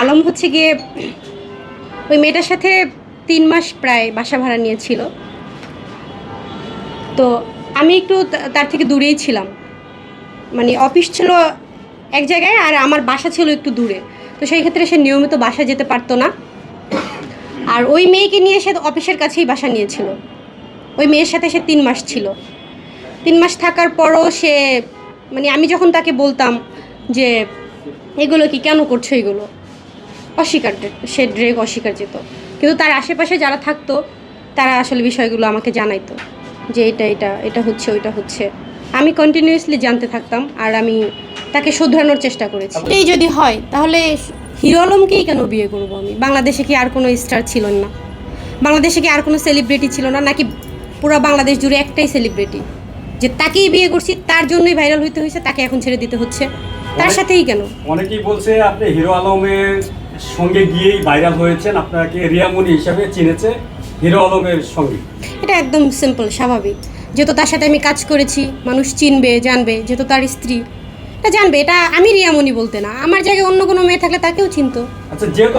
আলম হচ্ছে গিয়ে ওই মেয়েটার সাথে তিন মাস প্রায় বাসা ভাড়া নিয়েছিল। তো আমি একটু তার থেকে দূরেই ছিলাম। মানে অফিস ছিল এক জায়গায় আর আমার বাসা ছিল একটু দূরে। তো সেই ক্ষেত্রে সে নিয়মিত বাসা যেতে পারতো না। আর ওই মেয়েকে নিয়ে সে অফিসের কাছেই বাসা নিয়েছিল। ওই মেয়ের সাথে সে তিন মাস ছিল। তিন মাস থাকার পরও সে মানে আমি যখন তাকে বলতাম যে, এগুলো কি? কেন করছ এগুলো? অস্বীকার সে ড্রেক অস্বীকার যেত কিন্তু তার আশেপাশে যারা থাকতো তারা আসলে বিষয়গুলো আমাকে জানাইতো যে এটা এটা এটা হচ্ছে ওইটা হচ্ছে। আমি কন্টিনিউয়াসলি জানতে থাকতাম আর আমি তাকে শুধরানোর চেষ্টা করেছি। এই যদি হয় তাহলে হিরো আলমকেই কেন বিয়ে করব আমি? বাংলাদেশে কি আর কোনো স্টার ছিল না? বাংলাদেশে কি আর কোনো সেলিব্রিটি ছিল না? নাকি পুরো বাংলাদেশ জুড়ে একটাই সেলিব্রিটি যে তাকেই বিয়ে করছি তার জন্যই ভাইরাল হইতে হয়েছে তাকে এখন ছেড়ে দিতে হচ্ছে। তার সাথেই কেন? অনেকেই বলছে আপনি হিরো আলমের সঙ্গে গিয়েই ভাইরাল হয়েছেন আপনাকে রিয়ামণি হিসাবে চিনেছে হিরো আলমের সঙ্গে। এটা একদম সিম্পল স্বাভাবিক। যেহেতু তার সাথে আমি কাজ করেছি মানুষ চিনবে জানবে যেহেতু তার স্ত্রী। এটা জানবে এটা আমি রিয়ামণি বলতে না। আমার জায়গায় অন্য কোনো মেয়ে থাকলে তাকেও চিনতো। আচ্ছা যেহেতু